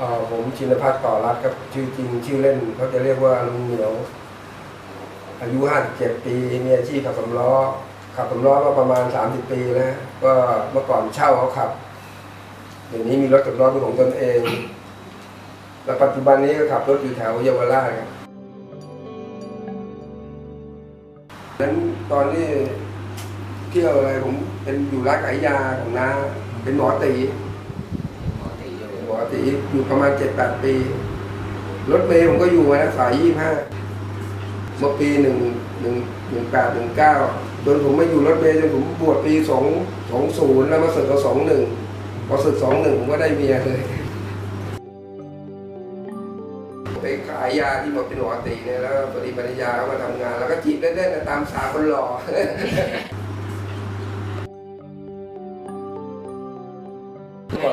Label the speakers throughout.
Speaker 1: อ่อผมชินพัฒน์ต่อรัฐครับชื่อจริงชื่อเล่นเขาจะเรียกว่าลุงเหนียว อายุ 57 ปีมีอาชีพขับสำล้อ ขับสำล้อมาประมาณ 30 ปีแล้ว ก็เมื่อก่อนเช่าเขาขับเดี๋ยวนี้มีรถกับล้อเป็นของตนเอง แล้วปัจจุบันนี้ก็ขับรถอยู่แถวเยาวราชครับนั้นตอนที่เที่ยวอะไรผมเป็นอยู่ร้านขายยาของน้าเป็นหมอตี
Speaker 2: ปกติ อยู่
Speaker 1: ปกติอยู่ประมาณเจ็ดแปดปี รถเมย์ผมก็อยู่มานะสายยี่ห้าเมื่อปีหนึ่งหนึ่งหนึ่งแปดหนึ่งเก้าจนผมไม่อยู่รถเมย์จนผมบวชปีสองสองศูนย์แล้วมาศึกก็สองหนึ่งพอศึกสองหนึ่งผมก็ได้เมียเลยไปขายยาที่หมดเป็นหมอตีเนี่ยแล้วพอดีภรรยาเขามาทำงาน แล้วก็จีบเล่นๆตามสาวคนหล่อ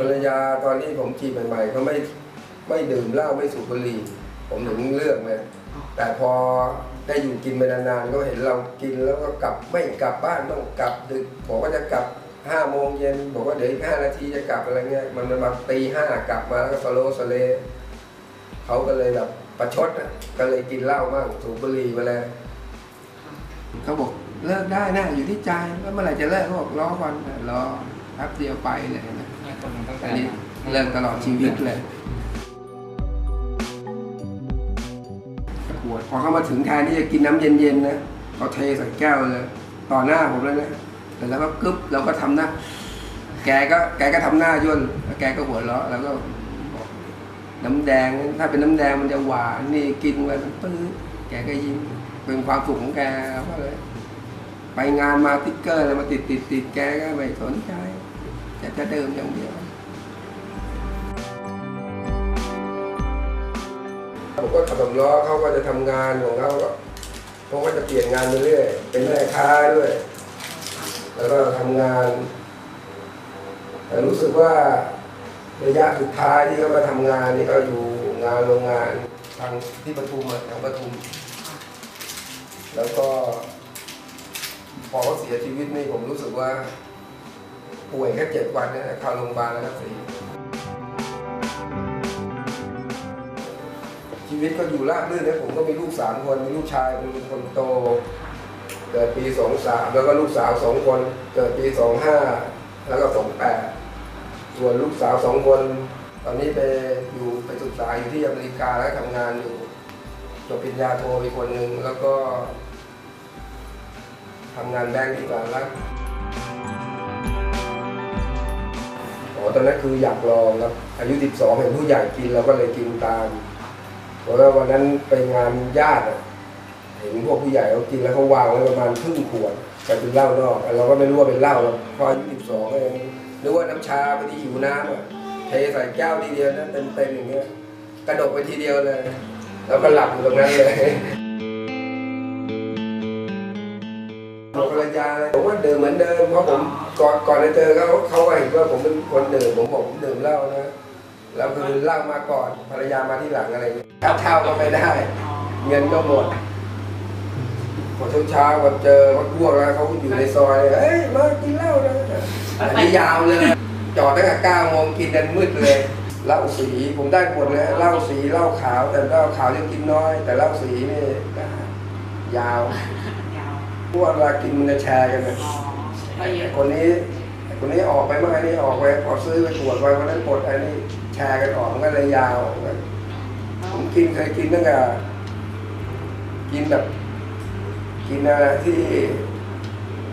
Speaker 1: ภรรยาตอนที่ผมจีบใหม่ๆเขาไม่ไม่ดื่มเหล้าไม่สูบบุหรี่ผมถึงเลือกเลยแต่พอได้อยู่กินไปนานๆก็เห็นเรากินแล้วก็กลับไม่กลับบ้านต้องกลับดึกบอกว่าจะกลับห้าโมงเย็นบอกว่าเดี๋ยวอีกห้านาทีจะกลับอะไรเงี้ยมันมันมาตีห้ากลับมาแล้วก็สโลสเลเขาก็เลยแบบประชดอะก็เลยกินเหล้ามั่งสูบบุหรี่ไปเลยเขาบอกเลิกได้นะอยู่ที่ใจแล้วเมื่อไหร่จะเลิกเขาบอกรอวันรอแป๊บเดียวไปเลย นะ
Speaker 2: เนี่ยคนมันตั้งแต่
Speaker 1: อันนี้เลิกตลอดชีวิตเลยขวดพอเข้ามาถึงแทนที่จะกินน้ำเย็นๆนะเขาเทใส่แก้วเลย ต่อหน้าผมเลยนะแต่แล้วก็กึ๊บเราก็ทำหน้าแกก็แกก็ทำหน้าย่นแล้วแกก็หัวเราะแล้วก็บอกน้ำแดงถ้าเป็นน้ำแดงมันจะหวานนี่กินไปปื้อแกก็ยิ้มเป็นความสุขของแกก็เลย ไปงานมาติ๊กเกอร์อะไรมาติดติดติดแกก็ไม่สนใจ แต่จะเดิมอย่างเดียวผมก็ขับสำล้อเขาก็จะทำงานของเขาก็เขาก็จะเปลี่ยนงานไปเรื่อย เป็นแม่ค้าด้วย แล้วก็ทำงาน แต่รู้สึกว่าระยะสุดท้ายที่เขามาทำงานนี่ก็อยู่งานโรงงานทางที่ปทุมทางปทุม แล้วก็พอเขาเสียชีวิตนี่ผมรู้สึกว่า ป่วยแค่เจ็ดวันเนี่ยเข้าโรงพยาบาลแล้วก็เสีชีวิตก็อยู่ราบรื่นนะผมก็มีลูกสามคนมีลูกชายเป็นคนโต เกิดปีสองสามแล้วก็ลูกสาวสองคน เกิดปีสองห้าแล้วก็สองแปดส่วนลูกสาวสองคน ตอนนี้ไปอยู่ไปศึกษาอยู่ที่อเมริกาแล้วทำงานอยู่จบปริญญาโทอีกคนหนึ่งแล้วก็ทำงานแบงก์ที่สหรัฐ อ๋อตอนนั้นคืออยากลองครับอายุ12เห็นผู้ใหญ่กินเราก็เลยกินตามเพราะว่าวันนั้นไปงานญาติเห็นพวกผู้ใหญ่เขากินแล้วเขาวางไว้ประมาณครึ่งขวดแต่เป็นเหล้านอกเราก็ไม่รู้ว่าเป็นเหล้าเราพออายุสิบสองเองนึกว่าน้ำชาไปที่หิวน้ำเทใส่แก้วทีเดียวนะเต็มเต็มๆอย่างเงี้ยกระดกไปทีเดียวเลย แล้วก็หลับอยู่ตรงนั้นเลย ก่อนก่อนจะเจอเขาเขาก็เห็นว่าผมเป็นคนดื่มผมบอกผมดื่มเหล้านะแล้วคือเหล้ามาก่อนภรรยามาที่หลังอะไรเงี้ยค่าเช่าก็ไม่ได้ เงินก็หมดพอเช้าๆวันเจอเขาพวกแล้วเขาอยู่ในซอยเลยเอ้ยมากินเหล้านะอันนี้ยาวเลย จอดตั้งแต่เก้าโมงกินยันมืดเลยเหล้าสีผมได้หมดเลยเหล้าสีเหล้าขาว แต่เหล้าขาวยังกินน้อย แต่เหล้าสีนี่ได้ยาว
Speaker 3: ยาว
Speaker 1: พวกเวลากินมันจะแชร์กันนะ
Speaker 3: อ๋อ
Speaker 1: ไอ้คนนี้ไอ้ คนนี้ออกไปเมื่อไอ้นี่ออกไปพอซื้อไปตรวจไปวันนั้นปลดไอ้นี่แชร์กันออกมันก็เลยยาวผมกินเคยกินตั้งแต่กินแบบกินอะไรที่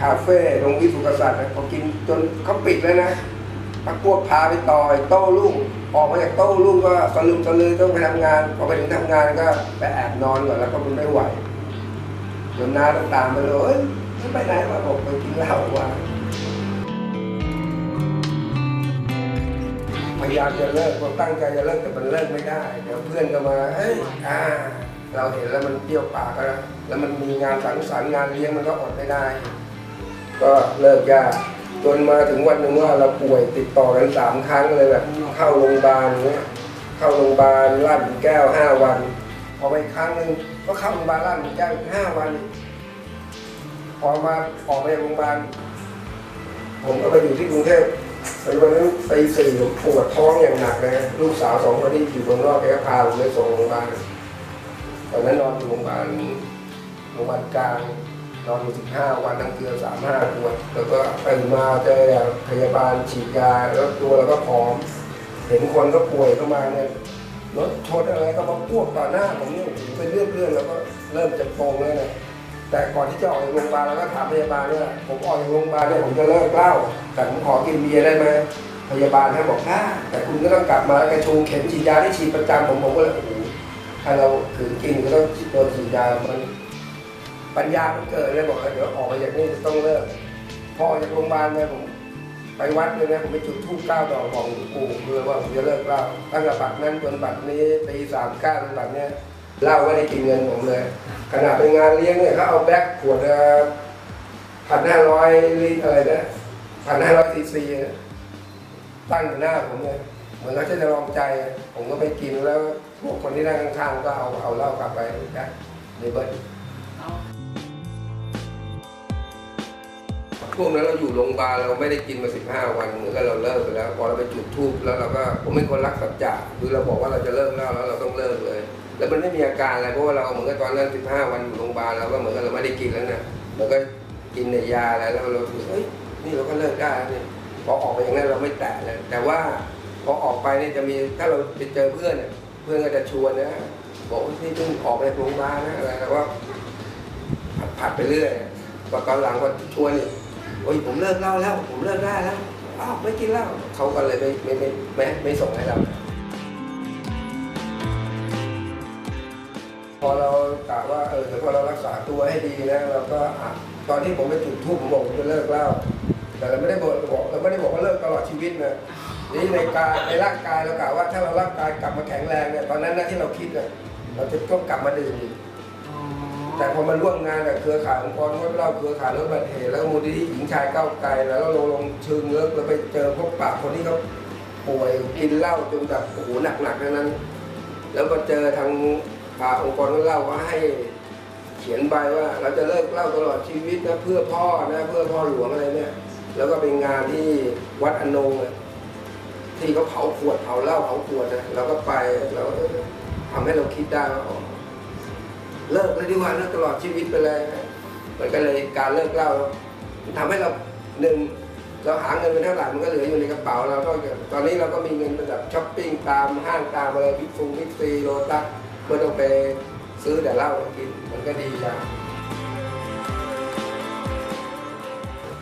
Speaker 1: คาเฟ่ตรงวิสุกษัตริย์นะพอกินจนเขาปิดแล้วนะพักพวกพาไปต่อยโต้รุ่งออกมาจากโต้รุ่งก็สลืมสลือต้องไปทำงานพอไปถึงทำงานก็ไปแอบนอนก่อนแล้วก็มันไม่ไหวจนน้าต้องตามไปเลยเอ้ยไม่ไปไหนมาบอกไปกินเหล้าว่า พยายามจะเลิกผมตั้งใจจะเลิกแต่มันเลิกไม่ได้ เดี๋ยวเพื่อนก็มาเฮ้ยอ่าเราเห็นแล้วมันเปรี้ยวปากแล้วแล้วมันมีงานสังสรรค์งานเลี้ยงมันก็อดไม่ได้ ก็เลิกยากจนมาถึงวันหนึ่งว่าเราป่วยติดต่อกันสามครั้งเลยแบบเข้าโรงพยาบาลเงี้ยเข้าโรงพยาบาลลาดหลุมแก้วห้าวัน พอไปอีกครั้งหนึ่งก็เข้าโรงพยาบาลลาดหลุมแก้วอีกห้าวัน พอมาออกมาจากโรงพยาบาลผมก็ไปอยู่ที่กรุงเทพ ในวันนั้นตีสี่ผมปวดท้องอย่างหนักเลยลูกสาวสองคนที่อยู่เมืองนอกแกก็พาผมไปส่งโรงพยาบาลตอนนั้นนอนอยู่โรงพยาบาลโรงพยาบาลกลางนอนอยู่สิบห้าวันน้ำเกลือสามห้าขวดแล้วก็ตื่นมาเจอพยาบาลฉีดยาแล้วตัวเราก็ผอม เห็นคนก็ป่วยเข้ามาเนี่ยรถชนอะไรก็มาพวกต่อหน้าผมเนี่ยเป็นเลือดเลือดแล้วก็เริ่มจะโปงเลยนะ แต่ก่อนที่จะออกจากโรงพยาบาลเราก็ถามพยาบาลว่าผมออกจากโรงพยาบาลเนี่ยผมจะเลิกเหล้าแต่ผมขอกินเบียร์ได้ไหมพยาบาลให้บอกได้แต่คุณก็ต้องกลับมาแล้วกระชูเข็มฉีดยาที่ฉีดประจำผมผมก็เลยโอ้โหถ้าเราขืนกินก็ต้องโดนฉีดยามันปัญญามันเกิดเลยบอกว่าเดี๋ยวออกมาจากนี้จะต้องเลิกพอออกจากโรงพยาบาลเนี่ยผมไปวัดเลยนะผมไปจุดธูปเก้าดอกบอกหลวงปู่เลยว่าผมจะเลิกเหล้าตั้งแต่บัตรนั้นจนบัตรนี้ปีสามเก้าจนบัตรเนี้ย เหล้าไม่ได้กินเงินผมเลยขนาดไปงานเลี้ยงเนี่ยเขาเอาแบ็คขวดพันห้าร้อยลิตรอะไรนะพันห้าร้อยซีซีตั้งอยู่หน้าผมเลยเหมือนเขาจะลองใจ ผมก็ไปกินแล้วพวกคนที่นั่งข้างๆก็เอาเอาเหล้ากลับไปนะเดบิล พวกนั้นเราอยู่โรงพยาบาลเราไม่ได้กินมา 15 วันเหมือนกับเราเลิกไปแล้ว พอเราไปจุดธูปแล้วเราก็ผมเป็นคนรักสัจจะคือเราบอกว่าเราจะเลิกเหล้าแล้วเราต้องเลิกเลย แล้วมันไม่มีอาการอะไรเพราะว่าเราเหมือนกับตอนนั้น 15 วันอยู่โรงพยาบาลเราก็เหมือนกับเราไม่ได้กินแล้วนี่ยเราก็กินในยาอะไรแล้วเราคิดเฮ้ยนี่เราก็เลิกได้เนี่ยพอออกไปอย่างนั้นเราไม่แตะเลยแต่ว่าพอออกไปเนี่ยจะมีถ้าเราไปเจอเพื่อนเนี่ยเพื่อนก็จะชวนนะบอกว่านี่เพิ่งออกไปโรงพยาบาลนะอะไรแต่ว่าผัดไปเรื่อยพอตอนหลังก็ชวนเนี่ย โอ้ยผมเลิกเหล้าแล้ว ผมเลิกได้แล้วอ้าวไม่กินเหล้าเขาก็เลยไม่ไม่ไม่ไม่ไม่ส่งให้เรา พอเรากะว่าเออเดี๋ยวพอเรารักษาตัวให้ดีนะเราก็อะตอนที่ผมไปจุดทูปผมบอกผมจะเลิกเหล้าแต่เราไม่ได้บอกบอกเราไม่ได้บอกว่าเลิกตลอดชีวิตนะนี่ในกายในร่างกายเรากะว่าถ้าเราร่างกายกลับมาแข็งแรงเนี่ยตอนนั้นนะที่เราคิดเนี่ยเราจะต้องกลับมาดื่มอีก แต่พอมาร่วมงานกับเครือข่ายองค์กรงดเล้าเครือข่ายลดอุบัติเหตุแล้วมูลนิธิหญิงชายก้าวไกลแล้วเราลงเชิงเลิกเราไปเจอพวกปากคนที่เขาป่วยกินเหล้าจนแบบโอ้โหหนักๆนั้น แล้วก็เจอทางอ่าองค์กรงดเล้าก็ให้เขียนใบว่าเราจะเลิกเหล้าตลอดชีวิตนะเพื่อพ่อนะเพื่อพ่อหลวงอะไรเนี่ยแล้วก็เป็นงานที่วัดอนงที่เขาเผาขวดเผาเหล้าเผาขวดนะเราก็ไปเราก็ทำให้เราคิดได้ว่า เลิกเลยดีกว่าเลิกตลอดชีวิตไปเลยมันก็เลยการเลิกเหล้ามันทำให้เราหนึ่งเราหาเงินเป็นเท่าไหร่มันก็เหลืออยู่ในกระเป๋าเราก็ตอนนี้เราก็มีเงินเป็นแบบช้อปปิ้งตามห้างตามอะไรพิกฟุงพิกซีโรตัสเพื่อต้องไปซื้อแต่เหล้ามากินมันก็ดีอย่าง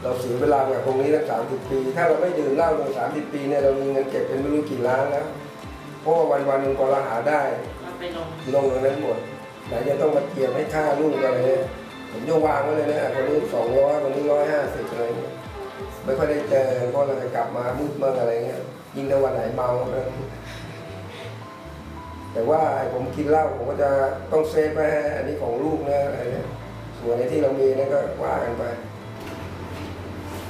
Speaker 1: เราเสียเวลากับตรงนี้ตั้งสามสิบปี ถ้าเราไม่ดื่มเหล้าในสามสิบปีเนี่ยเรามีเงินเก็บเป็นไม่รู้กี่ล้านแล้วเพราะว่าวันวันๆหนึ่งพอเราหาได้
Speaker 3: เราไปลง
Speaker 1: ลงตรงนั้นหมด ไหนจะต้องมาเกียมให้ค่าลูกอะไรเนี่ยผมจะวางไว้เลยนะคนนี้สองร้อยคนนี้ร้อยห้าสิบอะไรเงี้ยไม่ค่อยได้เจอเพราะเราจะกลับมามืดเมื่ออะไรเงี้ยยิ่งในวันไหนเมานะแต่ว่าผมกินเหล้าผมก็จะต้องเซฟไว้ให้อันนี้ของลูกนะอะไรเนี่ยส่วนในที่เรามีนั่นก็ว่ากันไป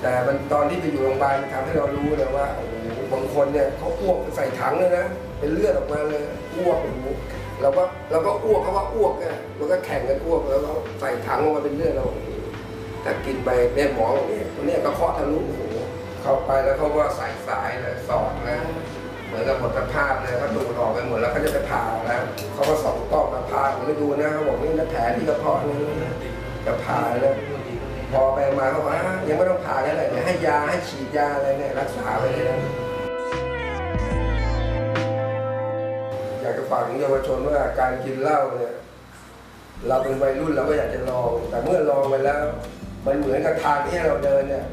Speaker 1: แต่มันตอนที่ไปอยู่โรงพยาบาลทำให้เรารู้เลยว่าโอ้ บางคนเนี่ยเขาอ้วกใส่ถังเลยนะเป็นเลือดออกมาเลยอ้วกโอ้โหเราก็เราก็อ้วกเขาว่าอ้วกเนี่ยมันก็แข่งกันอ้วกแล้วก็ใส่ถังออกมาเป็นเลือดเราแต่กินไปเนี่ยหมอบอกเนี่ยคนนี้กระเพาะทะลุโอ้โหเข้าไปแล้วเขาก็ใส่สายเลยสอดนะเหมือนกับหมดสภาพเลยเขาดูดออกไปหมดแล้วเขาจะไปผ่าแล้วเขาก็ส่องกล้องมาผ่าผมไปดูนะเขาบอกนี่นะแผลที่กระเพาะนี่นะจะผ่าแล้วพอไปมาเขาบอกอ่ยังไม่ต้องผ่าแล้วเลยให้ยาให้ฉีดยาอะไรเนี่ยรักษาไปเลยนะ อยากจะฝากถึงเยาวชนว่าการกินเหล้าเนี่ยเราเป็นวัยรุ่นเราก็อยากจะลอง แต่เมื่อลองไปแล้ว มันเหมือนกับทางที่เราเดินเนี่ย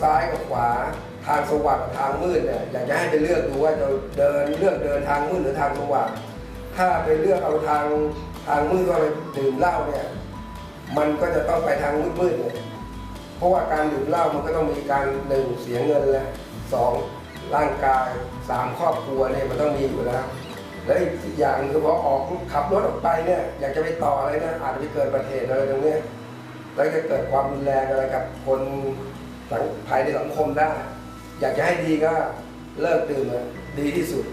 Speaker 1: ซ้ายกับขวาทางสว่างทางมืดเนี่ยอยากจะให้ไปเลือกดูว่าจะเดินเลือกเดินทางมืดหรือทางสว่างถ้าไปเลือกเอาทางทางมืดว่าไปดื่มเหล้าเนี่ยมันก็จะต้องไปทางมืดๆเนี่ยเพราะว่าการดื่มเหล้ามันก็ต้องมีการหนึ่งเสียเงินแล้วสองร่างกายสามครอบครัวเนี่ยมันต้องมีอยู่แล้ว แล้วอีกอย่างคือพอออกขับรถออกไปเนี่ยอยากจะไปต่ออะไรนะอาจจะไปเกิดประเหตุอะไรตรงเนี้ยแล้วจะเกิดความรุนแรงอะไรกับคนสังภายในสังคมได้ อยากจะให้ดีก็เลิกดื่มดีที่สุด